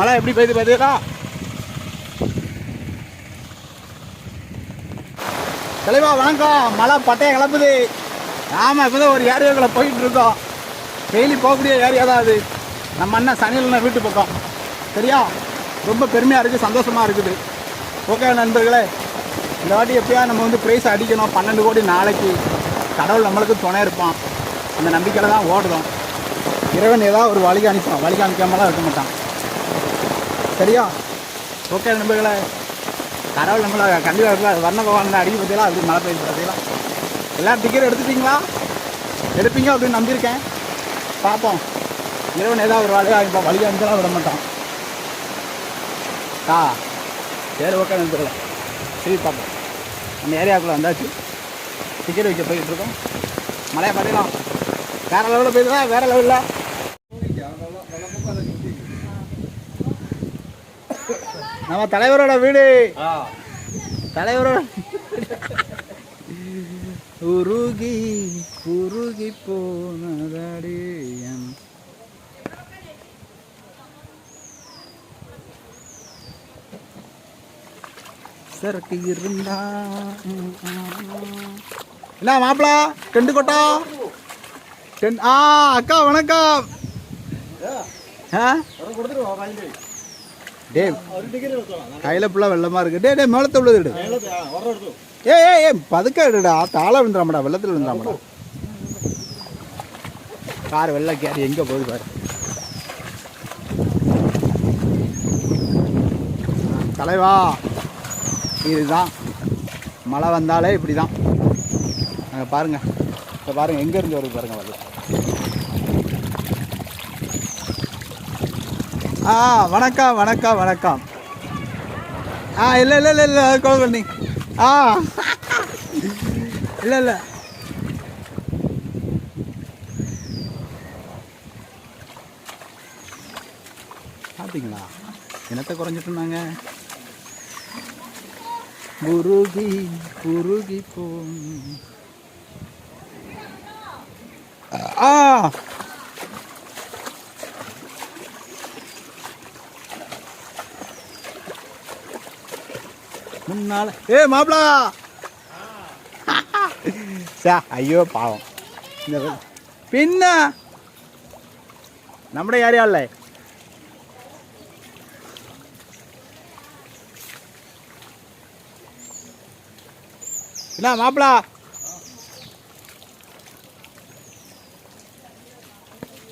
மழை எப்படி பெய்யுது பார்த்தீங்களா தெளிவா வணக்கம் மழை பட்டையை கிளப்புது ஆமாம் இப்போ தான் ஒரு ஏரியாவுக்குள்ள போயிட்டு இருக்கோம். டெய்லி போகக்கூடிய ஏரியா தான் அது. நம்ம அண்ணன் சனியில்னா வீட்டு பக்கம். சரியா? ரொம்ப பெருமையாக இருக்குது சந்தோஷமாக இருக்குது. ஓகே நண்பர்களே. இந்த வாட்டி எப்பயா நம்ம வந்து ப்ரைஸ் அடிக்கணும்? பன்னெண்டு கோடி நாளைக்கு. கடவுள் நம்மளுக்கு துணை இருப்பான். அந்த நம்பிக்கையில் தான் ஓடுறோம். இறைவன் ஏதாவது ஒரு வழி அனுப்பான் வழி அனுப்பாமலாம் இருக்க மாட்டான். சரியா? ஓகே நண்பர்களே. கடவுள் நம்மளை கண்டிப்பாக வர்ண பகவான் அடிக்க பார்த்தீங்களா அப்படி மழை பெய்யுது பார்த்தீங்களா எல்லாம் டிக்கெட் எடுத்துட்டீங்களா? எடுப்பீங்க அப்படின்னு நம்பியிருக்கேன். பார்ப்போம். இறைவன் ஏதாவது ஒரு வழி இப்போ வழி அனுப்பலாம் விட மாட்டான். ஆ சரி ஓகே நண்பர்களே. சரி பார்ப்போம். நம்ம ஏரியாவுக்குள்ளே வந்தாச்சு. டிக்கெட் வைக்க போயிட்டுருக்கோம் மழையை பார்த்துக்கலாம். வேறு லெவலில் போயிருந்தா வேற லெவலில் நம்ம தலைவரோட வீடு. தலைவரோட உருகி உருகி போனதடி சரக்கு இருந்தா. என்ன மாப்பிள? டெண்டு கொட்டா? டென் ஆ அக்கா வணக்கம். ஆ? டே கையில் ஃபுல்லாக வெள்ளமாக இருக்கு. டே டே மேலத்தை உள்ளது எடு ஏ ஏ ஏ பதுக்க எடுடா தாள விழுந்துடாமடா வெள்ளத்தில் விழுந்துடாமடா கார் வெள்ளை கேரி எங்கே போகுது பாரு. தலைவா இதுதான். மழை வந்தாலே இப்படி தான் அங்கே பாருங்கள் இப்போ பாருங்கள் எங்கேருந்து வருது பாருங்கள் வருது ஆ வணக்கம் வணக்கம் வணக்கம். ஆ இல்லை இல்லை இல்லை இல்லை கால் பண்ணி ஆ. இல்லை இல்லை. பார்த்தீங்களா என்னத்தை குறைஞ்சிட்டுனாங்க குருகி குருகி போ ஆ. முன்னால ஏ மாப்பிள சா ஐயோ பாவம் இந்த வெ- பின்ன നമ്മുടെ ഏരിയല്ലേ എന്നാ മാപ്പിള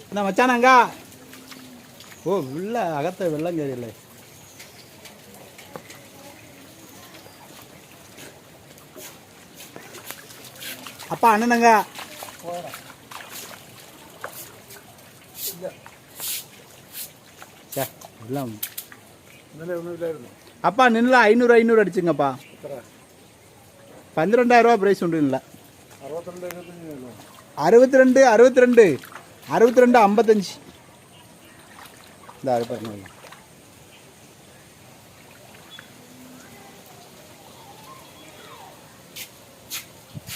എന്നാ മച്ചാനങ്ക ഓ ഉള്ള അകത്ത് വെള്ളം കയറിയല്ലേ அப்பா அண்ணனுங்க. அப்பா நின்ல ஐநூறு ஐநூறு அடிச்சுங்கப்பா. பன்னிரெண்டாயிரம் ரூபா பிரைஸ் உண்டு இல்லை அறுபத்தி ரெண்டு அறுபத்தி ரெண்டு அறுபத்தி ரெண்டு ஐம்பத்தஞ்சு. இந்த அறுபத்தி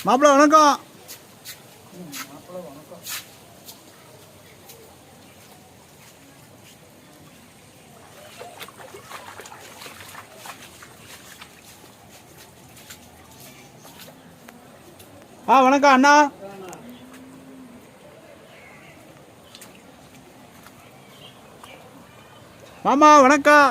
மாப்பிள்ள வணக்கம். ஆ வணக்கம் அண்ணா. மாமா வணக்கம்.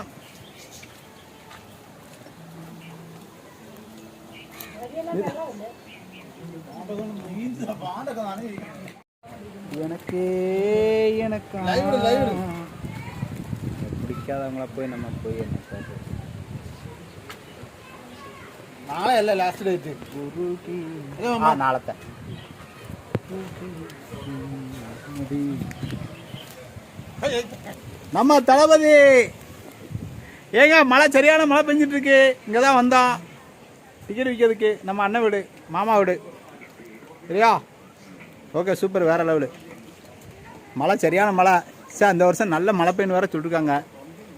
எனக்கு எனக்கு பிடிக்காதவங்கள போய் நம்ம போய் நாளை இல்லை லாஸ்ட் நாளத்தை நம்ம தளபதி. ஏங்க மழை சரியான மழை பெஞ்சிட்டு இருக்கு. இங்கே தான் வந்தோம் டிக்கெட் விற்கிறதுக்கு நம்ம அண்ணன் வீடு மாமா வீடு. சரியா? ஓகே சூப்பர் வேறு லெவலு மழை சரியான மழை. சார் அந்த வருஷம் நல்ல மழை பெயின் வேறு சொல்லிருக்காங்க.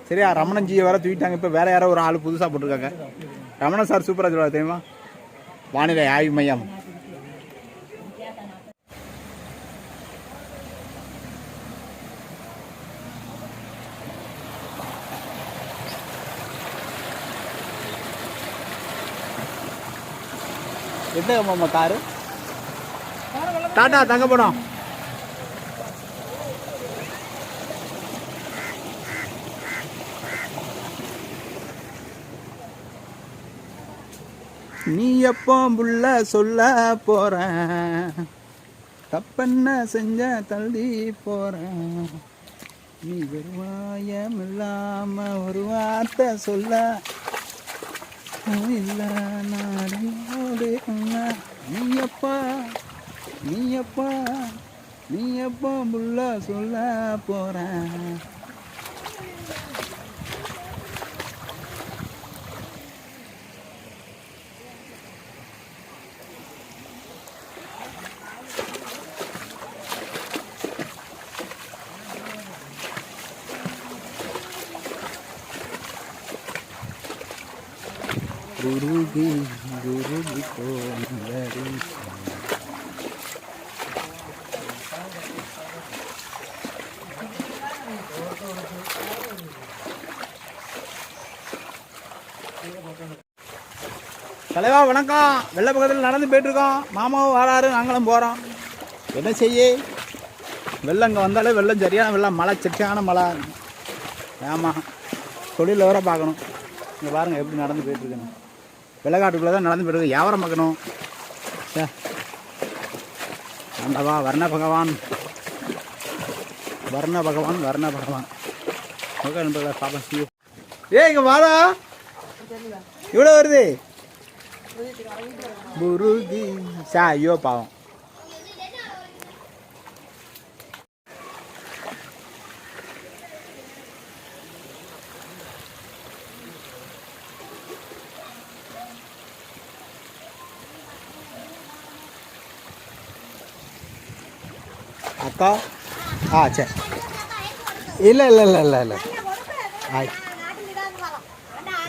சரியா? ரமணன்ஜியை வேறு தூக்கிட்டாங்க. இப்போ வேறு யாரோ ஒரு ஆள் புதுசாக போட்டிருக்காங்க. ரமணன் சார் சூப்பராக சொல்லுவார் தெரியுமா? வானிலை ஆய்வு மையம். எந்த மாமா காரு டாடா தங்க படம். நீ எப்போ புள்ள சொல்ல போற? தப்பென்ன செஞ்ச தள்ளி போற? நீ வருவாயம் இல்லாம ஒரு வார்த்தை சொல்ல. இல்ல நாடியோடு நீ எப்பா நீ எப்போ நீ எப்போ முள்ள சொல்ல போற गुरु जी गुरु தலைவா வணக்கம். வெள்ளை பக்கத்தில் நடந்து போயிட்டுருக்கோம். மாமாவும் வராரு நாங்களும் போகிறோம் என்ன செய்ய? வெள்ளம் இங்கே வந்தாலே வெள்ளம் சரியான வெள்ளம். மழை செட்டியான மழை. ஆமாம் தொழிலில் வர பார்க்கணும். இங்கே பாருங்கள் எப்படி நடந்து போயிட்டுருக்குன்னு. இருக்கணும் வெள்ளக்காட்டுக்குள்ளே தான் நடந்து போயிட்டுருக்கு. வியாபாரம் பார்க்கணும். சே ஆண்டவா வர்ண பகவான். வர்ண பகவான் வர்ண பகவான். ஓகே நண்பர்களே பாப்பா ஏய் இங்கே வாடா. இவ்வளோ வருது. புருகி சா ஐயோ பாவம். அக்கா? ஆ சரி. இல்லை இல்லை இல்லை இல்லை இல்லை. ஆய்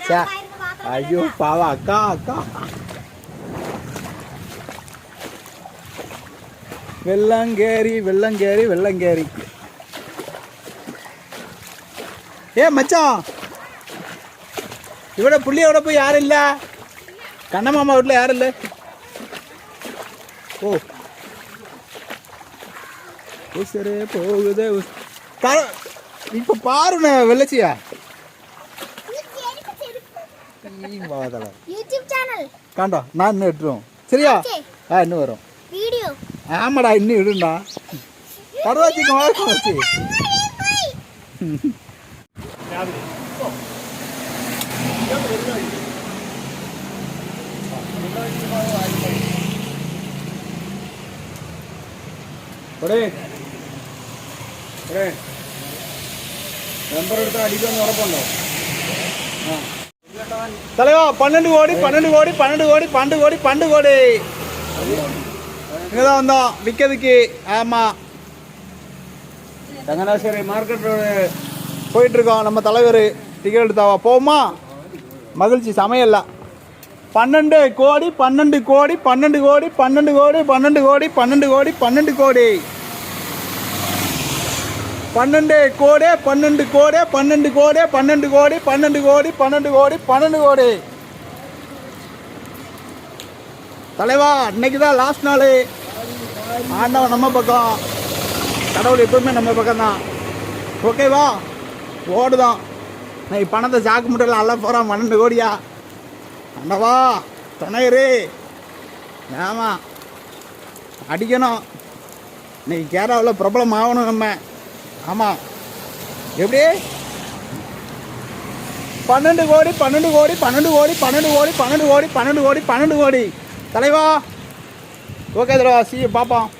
சே ஐயோ பாவா அக்கா அக்கா வெள்ளங்கேரி வெள்ளங்கேரி வெள்ளங்கேரி ஏ மச்சான். இவட புள்ளியோட போய் யாரும் இல்லை? கண்ணமாமா வீட்டில் யாரும் இல்லை? ஓ. உசரே போகுது இப்போ பாருண்ண வெள்ளச்சியா? வாதல யூடியூப் சேனல் காண்டா நான் இன்னும் எட்டுரும் சரியா ஓகே. ஆ இன்னும் வரும் வீடியோ ஆமாடா இன்னும் இடுண்டா கருவாச்சிக்கு வழக்கம் வச்சு ഒടേ ഒടേ നമ്പർ എടുത്ത് അടിക്കുമെന്ന് ഉറപ്പുണ്ടോ ആ தலைவா பன்னெண்டு கோடி பன்னெண்டு கோடி பன்னெண்டு கோடி பன்னெண்டு கோடி பன்னெண்டு கோடி இங்கே தான் வந்தோம் விற்கிறதுக்கு ஆமாம் தங்கநாசரி மார்க்கெட் போயிட்டுருக்கோம் நம்ம தலைவர் டிக்கெட் எடுத்தாவா போமா மகிழ்ச்சி சமையல்ல பன்னெண்டு கோடி பன்னெண்டு கோடி பன்னெண்டு கோடி பன்னெண்டு கோடி பன்னெண்டு கோடி பன்னெண்டு கோடி பன்னெண்டு கோடி பன்னெண்டு கோடி பன்னெண்டு கோடி பன்னெண்டு கோடி பன்னெண்டு கோடி பன்னெண்டு கோடி பன்னெண்டு கோடி பன்னெண்டு கோடி. தலைவா இன்னைக்கு தான் லாஸ்ட் நாள். ஆண்டவன் நம்ம பக்கம். கடவுள் எப்பவுமே நம்ம பக்கம் தான் ஓகேவா ஓடுதான். இன்னைக்கு பணத்தை சாக்கு முட்டையில் அல்ல போகிறான் பன்னெண்டு கோடியா? அண்டவா துணையரு ஆமாம் அடிக்கணும். இன்னைக்கு கேரளாவில் பிரபலம் ஆகணும் நம்ம. ஆமாம் எப்படி? பன்னெண்டு கோடி பன்னெண்டு கோடி பன்னெண்டு கோடி பன்னெண்டு கோடி பன்னெண்டு கோடி பன்னெண்டு கோடி பன்னெண்டு கோடி. தலைவா. ஓகே தலைவா. சி பார்ப்போம்